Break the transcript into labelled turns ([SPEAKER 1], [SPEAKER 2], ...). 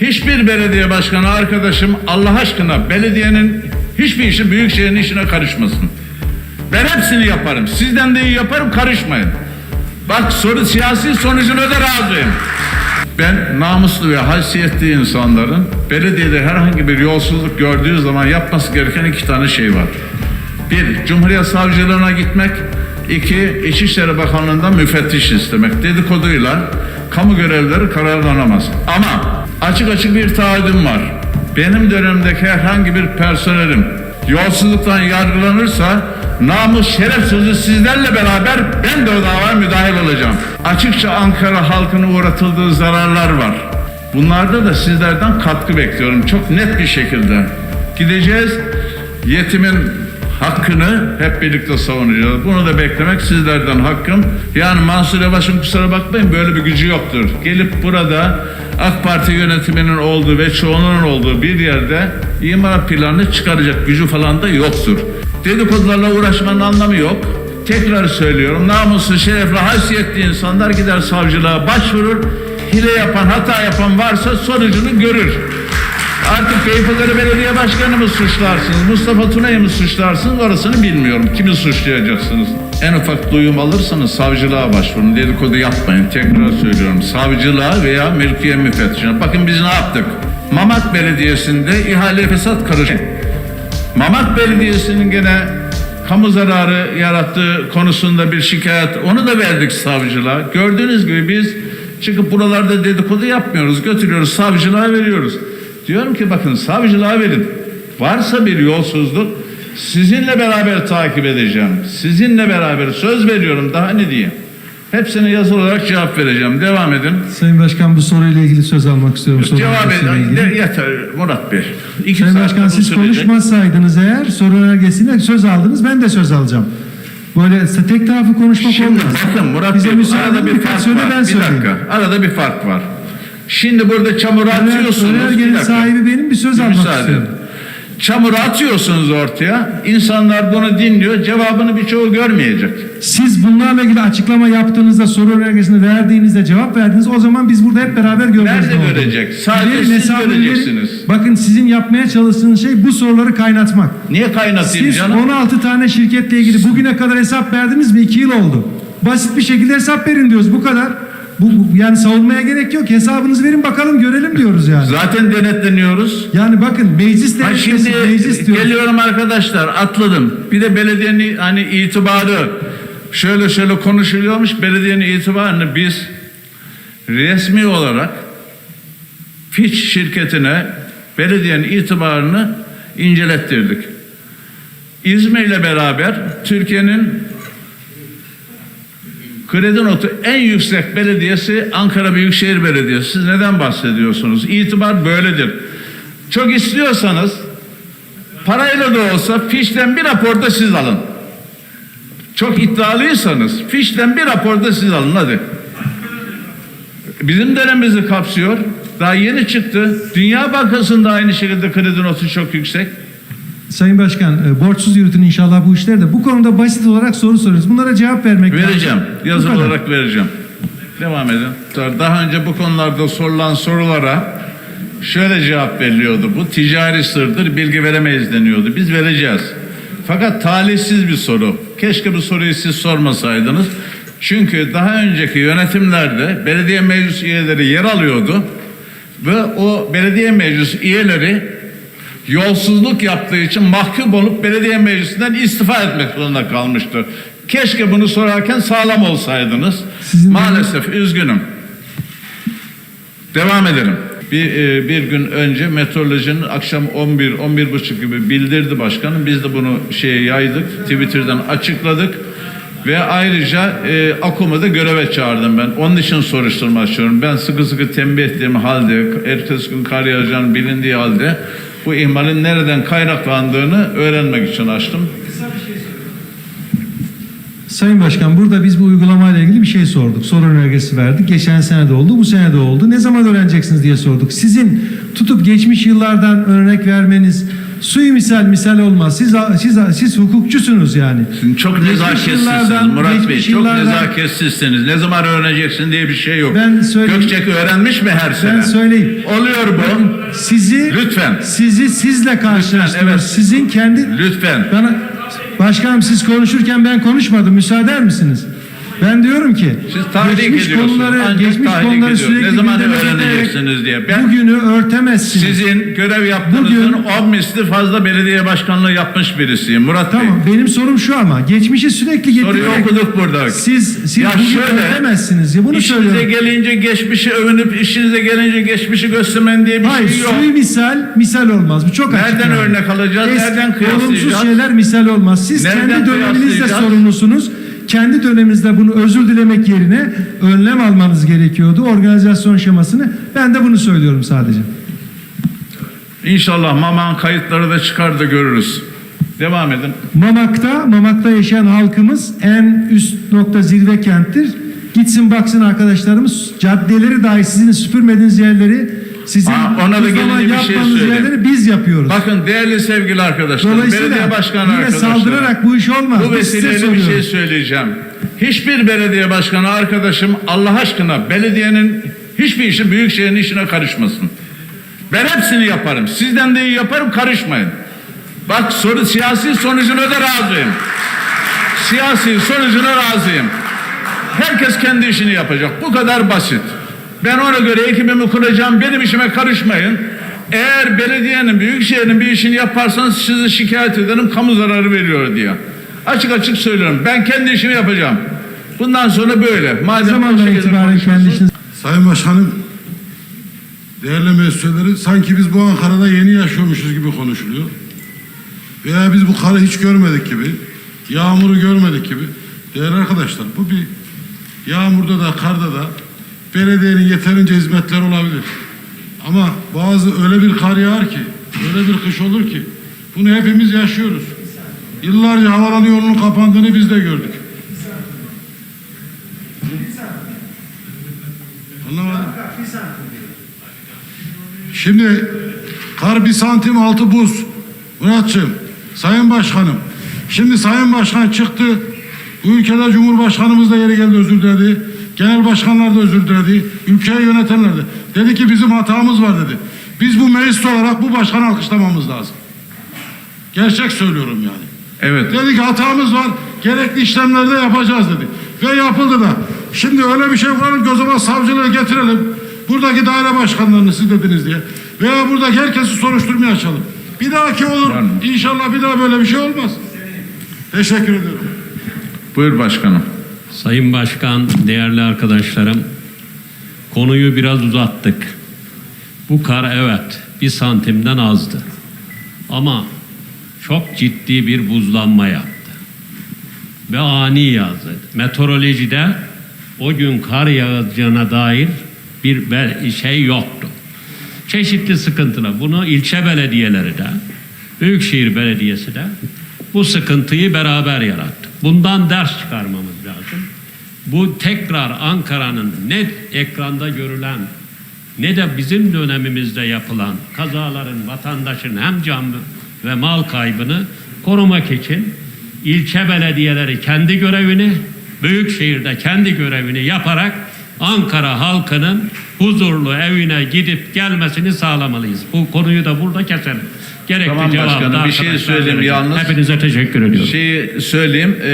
[SPEAKER 1] hiçbir belediye başkanı arkadaşım Allah aşkına belediyenin hiçbir işi büyükşehirin işine karışmasın. Ben hepsini yaparım. Sizden de iyi yaparım karışmayın. Bak soru siyasi sonucuna da razıyım. Ben namuslu ve haysiyetli insanların belediyede herhangi bir yolsuzluk gördüğü zaman yapması gereken iki tane şey var. Bir, Cumhuriyet Savcılığına gitmek. iki İçişleri Bakanlığı'ndan müfettiş istemek. Dedikoduyla kamu görevlileri kararlanamaz. Ama açık açık bir taahhüdüm var. Benim dönemimdeki herhangi bir personelim yolsuzluktan yargılanırsa namus şeref sözü sizlerle beraber ben de o davaya müdahil olacağım. Açıkça Ankara halkına uğratıldığı zararlar var. Bunlarda da sizlerden katkı bekliyorum çok net bir şekilde. Gideceğiz yetimin hakkını hep birlikte savunacağız. Bunu da beklemek sizlerden hakkım. Yani Mansur Yavaş'ın kusura bakmayın böyle bir gücü yoktur. Gelip burada AK Parti yönetiminin olduğu ve çoğunun olduğu bir yerde imar planını çıkaracak gücü falan da yoktur. Dedikodularla uğraşmanın anlamı yok. Tekrar söylüyorum namuslu, şerefli, haysiyetli insanlar gider savcılığa başvurur. Hile yapan, hata yapan varsa sonucunu görür. Artık Beypazarı Belediye Başkanı mı suçlarsınız, Mustafa Tuna'yı mı suçlarsınız orasını bilmiyorum. Kimi suçlayacaksınız? En ufak duyum alırsanız savcılığa başvurun. Dedikodu yapmayın. Tekrar söylüyorum. Savcılığa veya mülkiye müfettişine. Bakın biz ne yaptık? Mamak Belediyesi'nde ihale fesat karışık. Mamak Belediyesi'nin gene kamu zararı yarattığı konusunda bir şikayet onu da verdik savcılığa. Gördüğünüz gibi biz çıkıp buralarda dedikodu yapmıyoruz. Götürüyoruz savcılığa veriyoruz. Diyorum ki bakın savcılığa verin. Varsa bir yolsuzluk sizinle beraber takip edeceğim. Sizinle beraber söz veriyorum daha ne diyeyim. Hepsine yazılı olarak cevap vereceğim. Devam edin.
[SPEAKER 2] Sayın Başkan bu soruyla ilgili söz almak istiyorum. soru
[SPEAKER 1] Cevap edin. De, yeter Murat Bey. İki
[SPEAKER 2] Sayın Başkan siz
[SPEAKER 1] sürecek.
[SPEAKER 2] konuşmasaydınız eğer soru önergesiyle söz aldınız ben de söz alacağım. Böyle tek taraflı konuşmak
[SPEAKER 1] Şimdi
[SPEAKER 2] olmaz.
[SPEAKER 1] bakın Murat
[SPEAKER 2] Bize
[SPEAKER 1] Bey arada bir fark var.
[SPEAKER 2] ben
[SPEAKER 1] Bir
[SPEAKER 2] söyleyeyim.
[SPEAKER 1] dakika. Arada bir fark var. Şimdi burada çamur
[SPEAKER 2] Öner-
[SPEAKER 1] atıyorsunuz.
[SPEAKER 2] Önergenin sahibi benim bir söz
[SPEAKER 1] Bir
[SPEAKER 2] almak istiyorum.
[SPEAKER 1] edin. Çamur atıyorsunuz ortaya. İnsanlar bunu dinliyor. Cevabını birçoğu görmeyecek.
[SPEAKER 2] Siz bunlarla ilgili açıklama yaptığınızda soru önergesini verdiğinizde cevap verdiniz o zaman biz burada hep beraber göreceğiz.
[SPEAKER 1] Nerede görecek? Sadece
[SPEAKER 2] Verin
[SPEAKER 1] siz göreceksiniz.
[SPEAKER 2] Bakın sizin yapmaya çalıştığınız şey bu soruları kaynatmak.
[SPEAKER 1] Niye kaynatayım
[SPEAKER 2] Siz
[SPEAKER 1] canım?
[SPEAKER 2] 16 tane şirketle ilgili bugüne kadar hesap verdiniz mi? 2 yıl oldu. Basit bir şekilde hesap verin diyoruz bu kadar. Bu, bu- yani savunmaya gerek yok. Hesabınızı verin bakalım görelim diyoruz yani.
[SPEAKER 1] Zaten denetleniyoruz.
[SPEAKER 2] Yani bakın meclis
[SPEAKER 1] Ha
[SPEAKER 2] denetlesi,
[SPEAKER 1] şimdi
[SPEAKER 2] meclis diyoruz.
[SPEAKER 1] geliyorum arkadaşlar atladım. Bir de belediyenin hani itibarı şöyle şöyle konuşuluyormuş. Belediyenin itibarını biz resmi olarak Fitch şirketine belediyenin itibarını incelettirdik. İzmir'le beraber Türkiye'nin kredi notu en yüksek belediyesi Ankara Büyükşehir Belediyesi. Siz neden bahsediyorsunuz? İtibar böyledir. Çok istiyorsanız parayla da olsa fişten bir raporda siz alın. Çok iddialıysanız fişten bir raporda siz alın hadi. Bizim dönemimizi kapsıyor. Daha yeni çıktı. Dünya Bankası'nda aynı şekilde kredi notu çok yüksek.
[SPEAKER 2] Sayın Başkan e, borçsuz yürütün inşallah bu işleri de. Bu konuda basit olarak soru soruyoruz. Bunlara cevap vermek
[SPEAKER 1] Vereceğim.
[SPEAKER 2] lazım. Bu
[SPEAKER 1] Yazılı
[SPEAKER 2] kadar.
[SPEAKER 1] olarak vereceğim. Devam edin. Daha önce bu konularda sorulan sorulara şöyle cevap veriliyordu. Bu ticari sırdır, bilgi veremeyiz deniyordu. Biz vereceğiz. Fakat talihsiz bir soru. Keşke bu soruyu siz sormasaydınız. Çünkü daha önceki yönetimlerde belediye meclis üyeleri yer alıyordu ve o belediye meclis üyeleri yolsuzluk yaptığı için mahkum olup belediye meclisinden istifa etmek zorunda kalmıştır. Keşke bunu sorarken sağlam olsaydınız.
[SPEAKER 2] Sizin-
[SPEAKER 1] Maalesef üzgünüm. Devam edelim. Bir, e, bir gün önce meteorolojinin akşam 11 11 buçuk gibi bildirdi başkanım. Biz de bunu şeye yaydık. Twitter'dan açıkladık. Ve ayrıca e, AKOM'u da göreve çağırdım ben. Onun için soruşturma açıyorum. Ben sıkı sıkı tembih ettiğim halde, ertesi gün kar yağacağını bilindiği halde bu ihmalin nereden kaynaklandığını öğrenmek için açtım.
[SPEAKER 2] Sayın Başkan burada biz bu uygulamayla ilgili bir şey sorduk. Soru önergesi verdik. Geçen sene de oldu, bu sene de oldu. Ne zaman öğreneceksiniz diye sorduk. Sizin tutup geçmiş yıllardan örnek vermeniz, suyu misal misal olmaz. Siz siz siz hukukçusunuz yani.
[SPEAKER 1] Çok nezaketsizsiniz Murat Bey. Çok
[SPEAKER 2] yıllardan-
[SPEAKER 1] nezaketsizsiniz. Ne zaman öğreneceksin diye bir şey yok.
[SPEAKER 2] Ben söyleyeyim.
[SPEAKER 1] Gökçek öğrenmiş mi her sene?
[SPEAKER 2] Ben söyleyeyim.
[SPEAKER 1] Oluyor bu.
[SPEAKER 2] Sizi
[SPEAKER 1] Lütfen.
[SPEAKER 2] sizi sizle karşılaştırıyoruz.
[SPEAKER 1] evet.
[SPEAKER 2] Sizin kendi
[SPEAKER 1] Lütfen.
[SPEAKER 2] bana başkanım siz konuşurken ben konuşmadım. Müsaade eder misiniz? Ben diyorum ki
[SPEAKER 1] Siz
[SPEAKER 2] geçmiş konuları
[SPEAKER 1] Ancak
[SPEAKER 2] geçmiş konuları sürekli
[SPEAKER 1] Ne zaman öğreneceksiniz diye. Ben-
[SPEAKER 2] bugünü örtemezsiniz.
[SPEAKER 1] Sizin görev yaptığınızın
[SPEAKER 2] Bugün-
[SPEAKER 1] on misli fazla belediye başkanlığı yapmış birisiyim Murat
[SPEAKER 2] Tamam
[SPEAKER 1] Bey.
[SPEAKER 2] benim sorum şu ama geçmişi sürekli
[SPEAKER 1] Soruyu
[SPEAKER 2] getirerek
[SPEAKER 1] okuduk burada.
[SPEAKER 2] siz siz
[SPEAKER 1] Ya
[SPEAKER 2] bugün
[SPEAKER 1] şöyle,
[SPEAKER 2] örtemezsiniz ya bunu
[SPEAKER 1] İşinize
[SPEAKER 2] söylüyorum.
[SPEAKER 1] gelince geçmişi övünüp işinize gelince geçmişi göstermen diye bir
[SPEAKER 2] Hayır
[SPEAKER 1] şey yok.
[SPEAKER 2] suyu misal misal olmaz. Bu çok açık.
[SPEAKER 1] Nereden
[SPEAKER 2] yani.
[SPEAKER 1] örnek alacağız, nereden kıyaslayacağız?
[SPEAKER 2] Olumsuz şeyler misal olmaz. Siz
[SPEAKER 1] Nereden
[SPEAKER 2] kendi
[SPEAKER 1] kıyaslayacağız?
[SPEAKER 2] sorumlusunuz. Kendi döneminizde bunu özür dilemek yerine önlem almanız gerekiyordu. Organizasyon şemasını. Ben de bunu söylüyorum sadece.
[SPEAKER 1] İnşallah Maman kayıtları da çıkar da görürüz. Devam edin.
[SPEAKER 2] Mamak'ta, Mamak'ta yaşayan halkımız en üst nokta zirve kenttir. Gitsin baksın arkadaşlarımız caddeleri dahi sizin süpürmediğiniz yerleri sizin
[SPEAKER 1] Aa, ona da gelince bir şey söyleyeyim.
[SPEAKER 2] biz yapıyoruz.
[SPEAKER 1] Bakın değerli sevgili arkadaşlar, belediye başkanı arkadaşlar.
[SPEAKER 2] saldırarak bu iş olmaz.
[SPEAKER 1] Bu vesileyle bir şey söyleyeceğim. Hiçbir belediye başkanı arkadaşım Allah aşkına belediyenin hiçbir işi büyükşehirin işine karışmasın. Ben hepsini yaparım. Sizden de iyi yaparım karışmayın. Bak soru siyasi sonucuna da razıyım. Siyasi sonucuna razıyım. Herkes kendi işini yapacak. Bu kadar basit. Ben ona göre ekibimi kuracağım. Benim işime karışmayın. Eğer belediyenin, büyükşehirin bir işini yaparsanız sizi şikayet ederim. Kamu zararı veriyor diye. Açık açık söylüyorum. Ben kendi işimi yapacağım. Bundan sonra böyle. Madem
[SPEAKER 2] zamandan itibaren kendi
[SPEAKER 3] Sayın Başkanım, değerli meclisleri sanki biz bu Ankara'da yeni yaşıyormuşuz gibi konuşuluyor. Veya biz bu karı hiç görmedik gibi, yağmuru görmedik gibi. Değerli arkadaşlar bu bir yağmurda da karda da belediyenin yeterince hizmetleri olabilir. Ama bazı öyle bir kar yağar ki, öyle bir kış olur ki bunu hepimiz yaşıyoruz. Yıllarca havalanı yolunun kapandığını biz de gördük. Anlamadım. Şimdi kar bir santim altı buz. Muratçığım, Sayın Başkanım. Şimdi Sayın Başkan çıktı. Bu ülkede Cumhurbaşkanımız da yeri geldi özür diledi. Genel başkanlar da özür diledi. Ülkeyi yönetenler de. Dedi ki bizim hatamız var dedi. Biz bu meclis olarak bu başkanı alkışlamamız lazım. Gerçek söylüyorum yani.
[SPEAKER 1] Evet.
[SPEAKER 3] Dedi ki hatamız var. Gerekli işlemleri de yapacağız dedi. Ve yapıldı da. Şimdi öyle bir şey kuralım ki o zaman savcılığı getirelim. Buradaki daire başkanlarını siz dediniz diye. Veya buradaki herkesi soruşturmaya açalım. Bir dahaki olur.
[SPEAKER 1] Var mı?
[SPEAKER 3] İnşallah bir daha böyle bir şey olmaz. Teşekkür ediyorum.
[SPEAKER 1] Buyur başkanım.
[SPEAKER 4] Sayın Başkan, değerli arkadaşlarım, konuyu biraz uzattık. Bu kar evet bir santimden azdı. Ama çok ciddi bir buzlanma yaptı. Ve ani yağdı. Meteorolojide o gün kar yağacağına dair bir şey yoktu. Çeşitli sıkıntılar. Bunu ilçe belediyeleri de, Büyükşehir Belediyesi de bu sıkıntıyı beraber yarattık. Bundan ders çıkarmamız. Bu tekrar Ankara'nın ne ekranda görülen ne de bizim dönemimizde yapılan kazaların vatandaşın hem can ve mal kaybını korumak için ilçe belediyeleri kendi görevini, büyükşehirde kendi görevini yaparak Ankara halkının huzurlu evine gidip gelmesini sağlamalıyız. Bu konuyu da burada keselim. Gerekli
[SPEAKER 1] Tamam
[SPEAKER 4] cevabı
[SPEAKER 1] başkanım,
[SPEAKER 4] da
[SPEAKER 1] bir şey söyleyeyim yalnız.
[SPEAKER 4] Hepinize teşekkür ediyorum.
[SPEAKER 1] Şeyi söyleyeyim. e,